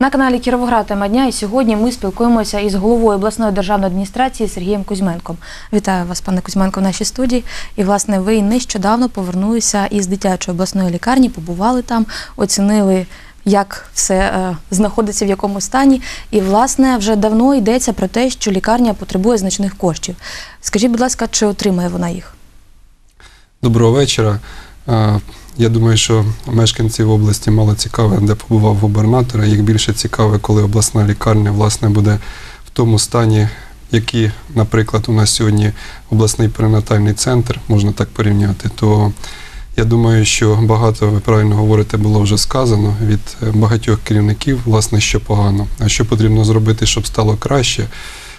На каналі Кіровоград тема дня і сьогодні ми спілкуємося із головою обласної державної адміністрації Сергієм Кузьменком. Вітаю вас, пане Кузьменко, в нашій студії. І власне ви нещодавно повернулися із дитячої обласної лікарні, побували там, оцінили, як все е, знаходиться в якому стані. І власне вже давно йдеться про те, що лікарня потребує значних коштів. Скажіть, будь ласка, чи отримає вона їх? Доброго вечора. Я думаю, що мешканців області мало цікаве, де побував губернатор. а Їх більше цікаве, коли обласна лікарня власне буде в тому стані, який, наприклад, у нас сьогодні обласний перинатальний центр, можна так порівняти, то я думаю, що багато ви правильно говорите, було вже сказано від багатьох керівників, власне, що погано, а що потрібно зробити, щоб стало краще.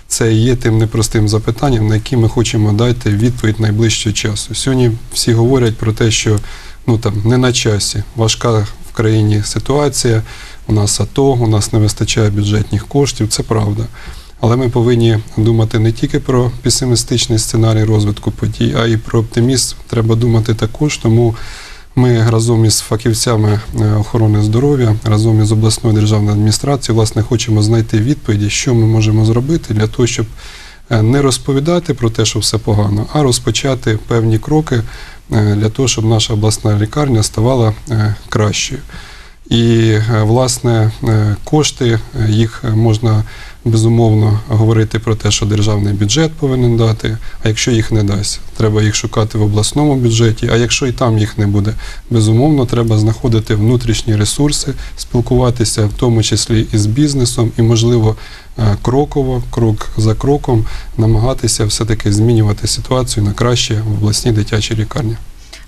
Це є тим непростим запитанням, на яке ми хочемо дати відповідь найближчого часу. Сьогодні всі говорять про те, що ну там не на часі, важка в країні ситуація. У нас АТО, у нас не вистачає бюджетних коштів. Це правда. Але ми повинні думати не тільки про песимістичний сценарій розвитку подій, а й про оптимізм. Треба думати також. Тому ми разом із фахівцями е, охорони здоров'я, разом із обласною державною адміністрацією, власне, хочемо знайти відповіді, що ми можемо зробити для того, щоб е, не розповідати про те, що все погано, а розпочати певні кроки е, для того, щоб наша обласна лікарня ставала кращою. І, власне, кошти їх можна безумовно говорити про те, що державний бюджет повинен дати. А якщо їх не дасть, треба їх шукати в обласному бюджеті. А якщо і там їх не буде, безумовно, треба знаходити внутрішні ресурси, спілкуватися, в тому числі і з бізнесом, і можливо е, кроково, крок за кроком, намагатися все-таки змінювати ситуацію на краще в обласній дитячій лікарні.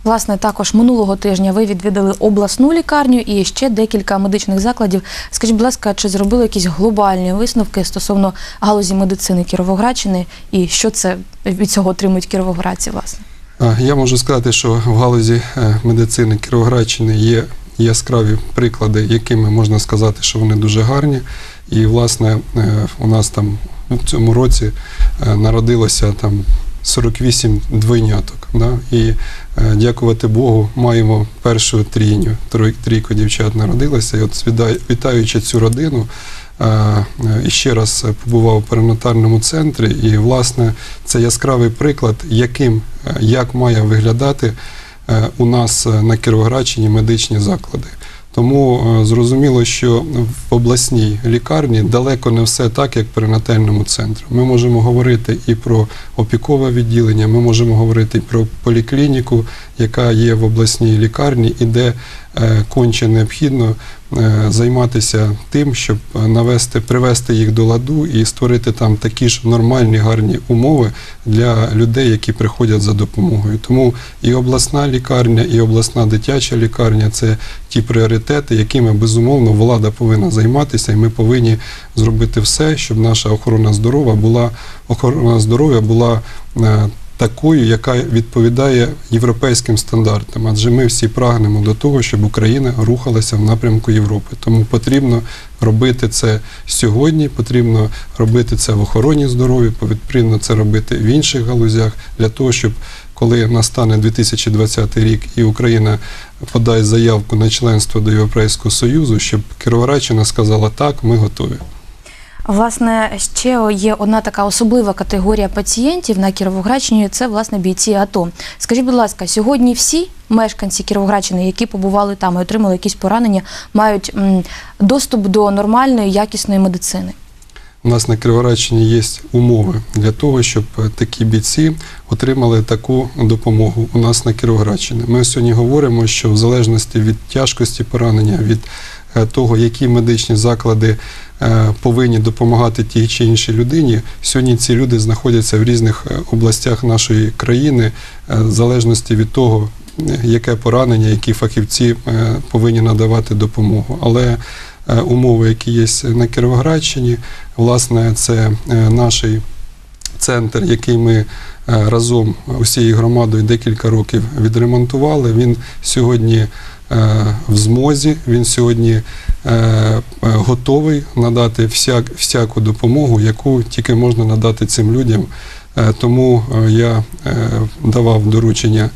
Власне, також минулого тижня ви відвідали обласну лікарню і ще декілька медичних закладів. Скажіть, будь ласка, чи зробили якісь глобальні висновки стосовно галузі медицини Кіровоградщини і що це від цього отримують кіровоградці, власне? Я можу сказати, що в галузі е, медицини Кіровоградщини є яскраві приклади, якими можна сказати, що вони дуже гарні. І, власне, е, у нас там в цьому році е, народилося там 48 двойняток. Да? І дякувати Богу, маємо першу трійню. Трійко дівчат народилося. І от вітаючи цю родину, е, е, ще раз е, побував у перинатальному центрі, і власне це яскравий приклад, яким е, як має виглядати е, у нас е, на Кіровоградщині медичні заклади. Тому е, зрозуміло, що в обласній лікарні далеко не все так, як при нательному центрі. Ми можемо говорити і про опікове відділення, ми можемо говорити і про поліклініку, яка є в обласній лікарні, і де конче необхідно е, займатися тим, щоб е, навести, привести їх до ладу і створити там такі ж нормальні гарні умови для людей, які приходять за допомогою. Тому і обласна лікарня, і обласна дитяча лікарня це ті пріоритети, якими безумовно влада повинна займатися, і ми повинні зробити все, щоб наша охорона здоров'я була охорона здоров'я була. Такою, яка відповідає європейським стандартам, адже ми всі прагнемо до того, щоб Україна рухалася в напрямку Європи. Тому потрібно робити це сьогодні, потрібно робити це в охороні здоров'я, потрібно це робити в інших галузях для того, щоб коли настане 2020 рік і Україна подасть заявку на членство до Європейського Союзу, щоб Кіровоградщина сказала так, ми готові. Власне, ще є одна така особлива категорія пацієнтів на Кіровоградщині це власне бійці АТО. Скажіть, будь ласка, сьогодні всі мешканці Кіровоградщини, які побували там і отримали якісь поранення, мають доступ до нормальної якісної медицини. У нас на Кіровоградщині є умови для того, щоб е, такі бійці отримали таку допомогу у нас на Кіровоградщині. Ми сьогодні говоримо, що в залежності від тяжкості поранення, від е, того, які медичні заклади е, повинні допомагати тій чи іншій людині, сьогодні ці люди знаходяться в різних областях нашої країни, в залежності від того, яке поранення, які фахівці повинні надавати допомогу. Але умови, які є на Кіровоградщині, власне, це е, наш центр, який ми е, разом усією громадою декілька років відремонтували. Він сьогодні е, в змозі, він сьогодні е, е, готовий надати всяк, всяку допомогу, яку тільки можна надати цим людям. Е, Тому е, я е, давав доручення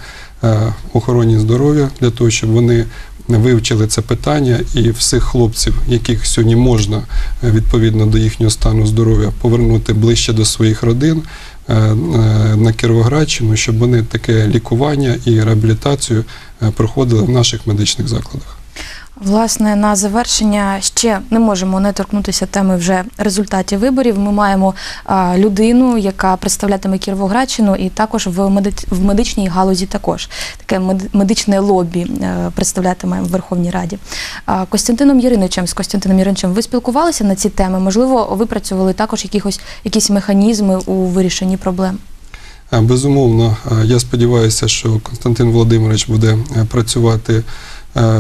е, охороні здоров'я для того, щоб вони вивчили це питання, і всіх хлопців, яких сьогодні можна е, відповідно до їхнього стану здоров'я повернути ближче до своїх родин е, е, на Кіровоградщину, щоб вони таке лікування і реабілітацію проходили в наших медичних закладах. Власне, на завершення ще не можемо не торкнутися теми вже результатів виборів. Ми маємо а, людину, яка представлятиме Кіровоградщину, і також в, меди- в медичній галузі також таке мед- медичне лобі е, представлятиме в Верховній Раді. А, Костянтином Яриничем з Костянтином Яриничем ви спілкувалися на ці теми? Можливо, випрацювали також якихось якісь механізми у вирішенні проблем? Е, Безумовно, е, я сподіваюся, що Константин Володимирович буде працювати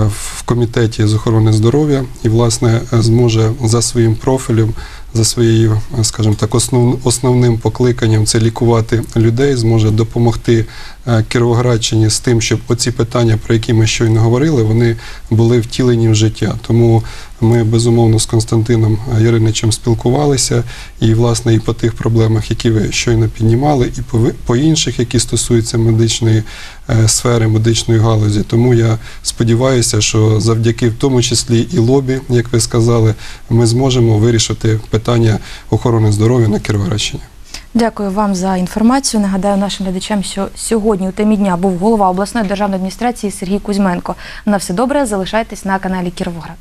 в комітеті з охорони здоров'я і, власне, е, зможе за своїм профілем, за своєю, е, скажімо так, основ, основним покликанням це лікувати людей, зможе допомогти е, Кіровоградщині з тим, щоб оці питання, про які ми щойно говорили, вони були втілені в життя. Тому ми безумовно з Константином е, Яриничем спілкувалися і, власне, і по тих проблемах, які ви щойно піднімали, і по, по інших, які стосуються медичної е, сфери, медичної галузі. Тому я сподіваюся, що завдяки в тому числі і лобі, як ви сказали, ми зможемо вирішити питання охорони здоров'я на Кіровоградщині. Дякую вам за інформацію. Нагадаю нашим глядачам, що сьогодні у темі дня був голова обласної державної адміністрації Сергій Кузьменко. На все добре, залишайтесь на каналі Кіровоград.